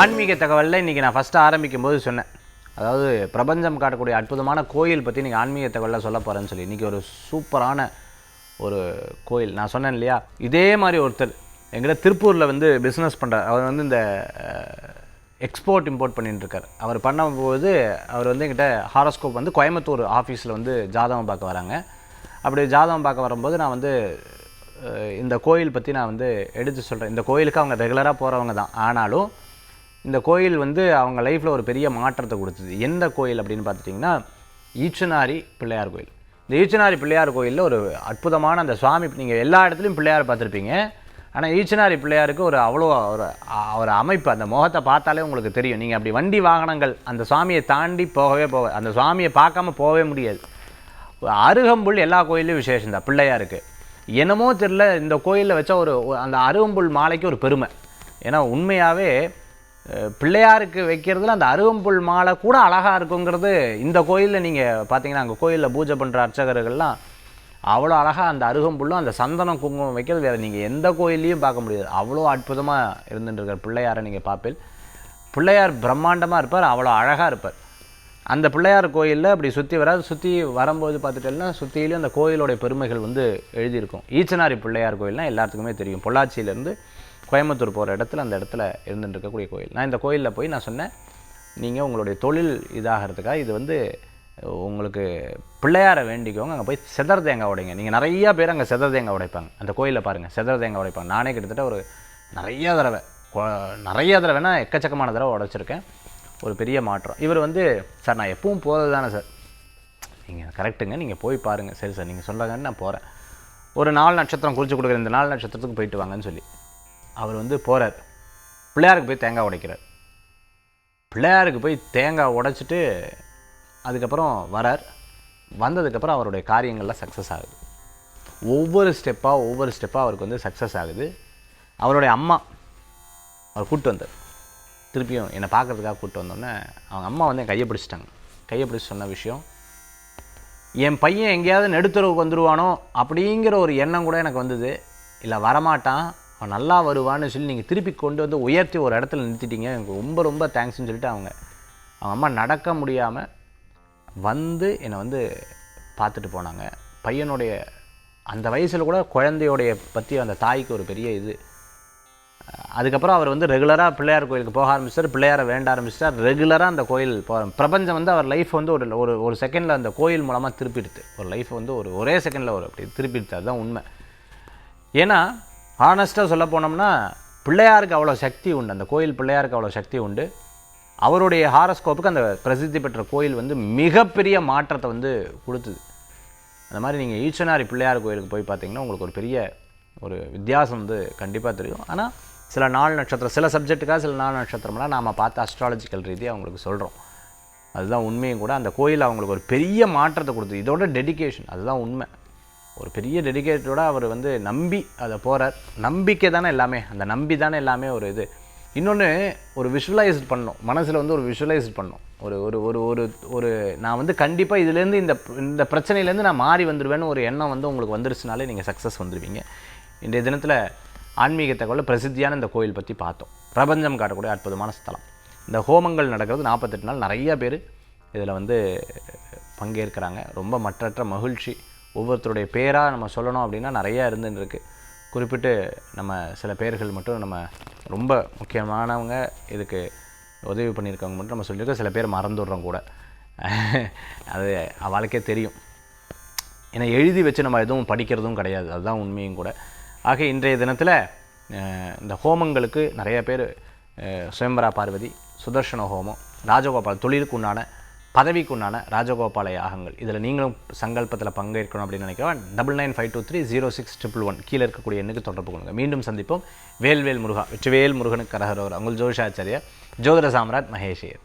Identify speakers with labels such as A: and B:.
A: ஆன்மீக தகவலில் இன்றைக்கி நான் ஃபஸ்ட்டு ஆரம்பிக்கும் போது சொன்னேன். அதாவது பிரபஞ்சம் காட்டக்கூடிய அற்புதமான கோயில் பற்றி நீங்கள் ஆன்மீக தகவலில் சொல்ல போகிறேன்னு சொல்லி. இன்றைக்கி ஒரு சூப்பரான ஒரு கோயில். நான் சொன்னேன் இல்லையா? இதே மாதிரி ஒருத்தர் எங்கிட்ட திருப்பூரில் வந்து பிஸ்னஸ் பண்ணுறார் அவர் வந்து இந்த எக்ஸ்போர்ட் இம்போர்ட் பண்ணிட்டு இருக்கார் அவர் பண்ணும்போது அவர் வந்து எங்கிட்ட ஹாரோஸ்கோப் வந்து கோயம்புத்தூர் ஆஃபீஸில் வந்து ஜாதகம் பார்க்க வராங்க. அப்படி ஜாதகம் பார்க்க வரும்போது நான் வந்து இந்த கோயில் பற்றி நான் வந்து எடுத்து சொல்கிறேன் இந்த கோயிலுக்கு அவங்க ரெகுலராக போகிறவங்க தான். ஆனாலும் கோயில் வந்து அவங்க லைஃப்பில் ஒரு பெரிய மாற்றத்தை கொடுத்தது. எந்த கோயில் அப்படின்னு பார்த்துட்டிங்கன்னா ஈச்சனாரி பிள்ளையார் கோயில். இந்த ஈச்சனாரி பிள்ளையார் கோயிலில் ஒரு அற்புதமான அந்த சுவாமி நீங்கள் எல்லா இடத்துலையும் பிள்ளையார் பார்த்துருப்பீங்க. ஆனால் ஈச்சனாரி பிள்ளையாருக்கு ஒரு அவ்வளோ ஒரு ஒரு அமைப்பு அந்த முகத்தை பார்த்தாலே உங்களுக்கு தெரியும். நீங்கள் அப்படி வண்டி வாகனங்கள் அந்த சுவாமியை தாண்டி போகவே போக அந்த சுவாமியை பார்க்காம போகவே முடியாது. அருகம்புல் எல்லா கோயிலையும் விசேஷம் தான் பிள்ளையாருக்கு. என்னமோ தெரில இந்த கோயிலில் வச்ச ஒரு அந்த அருகம்புல் மாலைக்கு ஒரு பெருமை. ஏன்னா உண்மையாகவே பிள்ளையாருக்கு வைக்கிறதுல அந்த அருகம்புல் மாலை கூட அழகாக இருக்குங்கிறது இந்த கோயிலில் நீங்கள் பார்த்தீங்கன்னா அங்கே கோயிலில் பூஜை பண்ணுற அர்ச்சகர்கள்லாம் அவ்வளோ அழகாக அந்த அருகம்புல்லும் அந்த சந்தனம் குங்குமம் வைக்கிறது வேறு நீங்கள் எந்த கோயிலையும் பார்க்க முடியாது. அவ்வளோ அற்புதமாக இருந்துட்டுருக்கார் பிள்ளையாரை நீங்கள் பார்ப்பேன். பிள்ளையார் பிரம்மாண்டமாக இருப்பார் அவ்வளோ அழகாக இருப்பார். அந்த பிள்ளையார் கோயிலில் அப்படி சுற்றி வராது. சுற்றி வரும்போது பார்த்துட்டேன்னா சுற்றிலையும் அந்த கோயிலோடைய பெருமைகள் வந்து எழுதியிருக்கும். ஈச்சனாரி பிள்ளையார் கோயில்னால் எல்லாத்துக்குமே தெரியும். பொள்ளாச்சியிலேருந்து கோயம்புத்தூர் போகிற இடத்துல அந்த இடத்துல இருந்துட்டு இருக்கக்கூடிய கோயில். நான் இந்த கோயிலில் போய் நான் சொன்னேன் நீங்கள் உங்களுடைய தொழில் இதாகிறதுக்காக இது வந்து உங்களுக்கு பிள்ளையாரை வேண்டிக்கோங்க அங்கே போய் செதர் தேங்காய் உடைங்க. நீங்கள் நிறையா பேர் அங்கே செதர் தேங்காய் உடைப்பாங்க. அந்த கோயிலில் பாருங்கள் செதர் தேங்காய் உடைப்பாங்க. நானே கிட்டத்தட்ட ஒரு நிறைய தடவை கொ- நிறைய தடவைனா எக்கச்சக்கமான தடவை உடைச்சிருக்கேன். ஒரு பெரிய மாற்றம். இவர் வந்து சார் நான் எப்பவும் போகிறது தானே சார். நீங்கள் கரெக்டுங்க நீங்கள் போய் பாருங்கள் சரி சார் நீங்கள் சொல்கிறாங்கன்னு நான் போகிறேன் ஒரு நாலு நட்சத்திரம் குறித்து கொடுக்குற இந்த நாலு நட்சத்திரத்துக்கு போயிட்டு வாங்கன்னு சொல்லி. அவர் வந்து போகிறார் பிள்ளையாருக்கு போய் தேங்காய் உடைக்கிறார். பிள்ளையாருக்கு போய் தேங்காய் உடைச்சிட்டு அதுக்கப்புறம் வரார். வந்ததுக்கப்புறம் அவருடைய காரியங்கள்லாம் சக்ஸஸ் ஆகுது. ஒவ்வொரு ஸ்டெப்பாக ஒவ்வொரு ஸ்டெப்பாக அவருக்கு வந்து சக்ஸஸ் ஆகுது. அவருடைய அம்மா அவர் கூப்பிட்டு வந்தார். திருப்பியும் என்னை பார்க்கறதுக்காக கூப்பிட்டு வந்தோடனே அவங்க அம்மா வந்து என் கையை பிடிச்சிட்டாங்க. கையை பிடிச்சி சொன்ன விஷயம் என் பையன் எங்கேயாவது நடுத்தரவுக்கு வந்துடுவானோ அப்படிங்கிற ஒரு எண்ணம் கூட எனக்கு வந்தது. இல்லை வரமாட்டான். அவன் நல்லா வருவான்னு சொல்லி நீங்கள் திருப்பி கொண்டு வந்து உயர்த்தி ஒரு இடத்துல நிறுத்திட்டீங்க. எனக்கு ரொம்ப ரொம்ப தேங்க்ஸ்னு சொல்லிட்டு அவங்க அவங்க அம்மா நடக்க முடியாமல் வந்து என்னை வந்து பார்த்துட்டு போனாங்க. பையனுடைய அந்த வயசில் கூட குழந்தையோடைய பற்றி அந்த தாய்க்கு ஒரு பெரிய இது. அதுக்கப்புறம் அவர் வந்து ரெகுலராக பிள்ளையார் கோயிலுக்கு போக ஆரம்பிச்சார். பிள்ளையாரை வேண்ட ஆரம்பிச்சிட்டார் ரெகுலராக அந்த கோயில் போகிற பிரபஞ்சம் வந்து அவர் லைஃப் வந்து ஒரு ஒரு ஒரு செகண்டில் அந்த கோயில் மூலமாக திருப்பிடுது. ஒரு லைஃப் வந்து ஒரு ஒரே செகண்டில் ஒரு அப்படி திருப்பிடுது. அதுதான் உண்மை. ஏன்னா ஹானஸ்ட்டாக சொல்ல போனோம்னா பிள்ளையாருக்கு அவ்வளோ சக்தி உண்டு. அந்த கோயில் பிள்ளையாருக்கு அவ்வளோ சக்தி உண்டு. அவருடைய ஹாரஸ்கோப்புக்கு அந்த பிரசித்தி பெற்ற கோயில் வந்து மிகப்பெரிய மாற்றத்தை வந்து கொடுத்தது. அந்த மாதிரி நீங்கள் ஈச்சனாரி பிள்ளையார் கோயிலுக்கு போய் பார்த்தீங்கன்னா உங்களுக்கு ஒரு பெரிய ஒரு வித்தியாசம் வந்து கண்டிப்பாக தெரியும். ஆனால் சில நாள் நட்சத்திரம் சில சப்ஜெக்ட்டுக்காக சில நாள் நட்சத்திரம்லாம் நாம் பார்த்து அஸ்ட்ராலஜிக்கல் ரீதியாக அவங்களுக்கு சொல்கிறோம் அதுதான் உண்மையும் கூட. அந்த கோயில் அவங்களுக்கு ஒரு பெரிய மாற்றத்தை கொடுத்து இதோட டெடிகேஷன் அதுதான் உண்மை. ஒரு பெரிய டெடிகேட்டோட அவர் வந்து நம்பி அதை போகிறார் நம்பிக்கை தானே எல்லாமே. அந்த நம்பி தானே எல்லாமே ஒரு இது. இன்னொன்று ஒரு விஷுவலைஸ் பண்ணணும். மனசில் வந்து ஒரு விஷுவலைஸ் பண்ணணும். ஒரு ஒரு ஒரு ஒரு ஒரு நான் வந்து கண்டிப்பாக இதுலேருந்து இந்த இந்த பிரச்சனையிலேருந்து நான் மாறி வந்துடுவேன்னு ஒரு எண்ணம் வந்து உங்களுக்கு வந்துருச்சுனாலே நீங்கள் சக்ஸஸ் வந்துடுவீங்க இன்றைய தினத்தில் ஆன்மீக தகவலில் பிரசித்தியான இந்த கோயில் பற்றி பார்த்தோம். பிரபஞ்சம் காட்டக்கூடிய அற்புதமான ஸ்தலம். இந்த ஹோமங்கள் நடக்கிறது நாற்பத்தெட்டு நாள். நிறைய பேர் இதில் வந்து பங்கேற்கிறாங்க. ரொம்ப மற்றற்ற மகிழ்ச்சி. ஒவ்வொருத்தருடைய பேராக நம்ம சொல்லணும் அப்படின்னா நிறையா இருந்துருக்கு குறிப்பிட்டு நம்ம சில பேர்கள் மட்டும் நம்ம ரொம்ப முக்கியமானவங்க இதுக்கு உதவி பண்ணியிருக்கவங்க மட்டும் நம்ம சொல்லியிருக்கோம். சில பேர் மறந்துடுறோம் கூட. அது அவளுக்கே தெரியும். ஏன்னா எழுதி வச்சு நம்ம எதுவும் படிக்கிறதும் கிடையாது. அதுதான் உண்மையும் கூட. ஆக இன்றைய தினத்தில் இந்த ஹோமங்களுக்கு நிறைய பேர் சுயம்பரா பார்வதி சுதர்ஷன ஹோமம் ராஜகோபால் தொழிலுக்கு உண்டான பதவிக்குண்டான ராஜகோபால யாகங்கள். இதில் நீங்களும் சங்கல்பத்தில் பங்கேற்கணும் அப்படின்னு நினைக்கிறவன் double nine five two three zero six triple one கீழே இருக்கக்கூடிய எண்ணுக்கு தொடர்பு கொள்ளுங்க. மீண்டும் சந்திப்போம். வேல்வேல் முருகா வெற்றிவேல் முருகனுக்கு கரகரோர் உங்கள் ஜோஷாச்சாரியர் ஜோதிர சாம்ராட் மகேஷியர்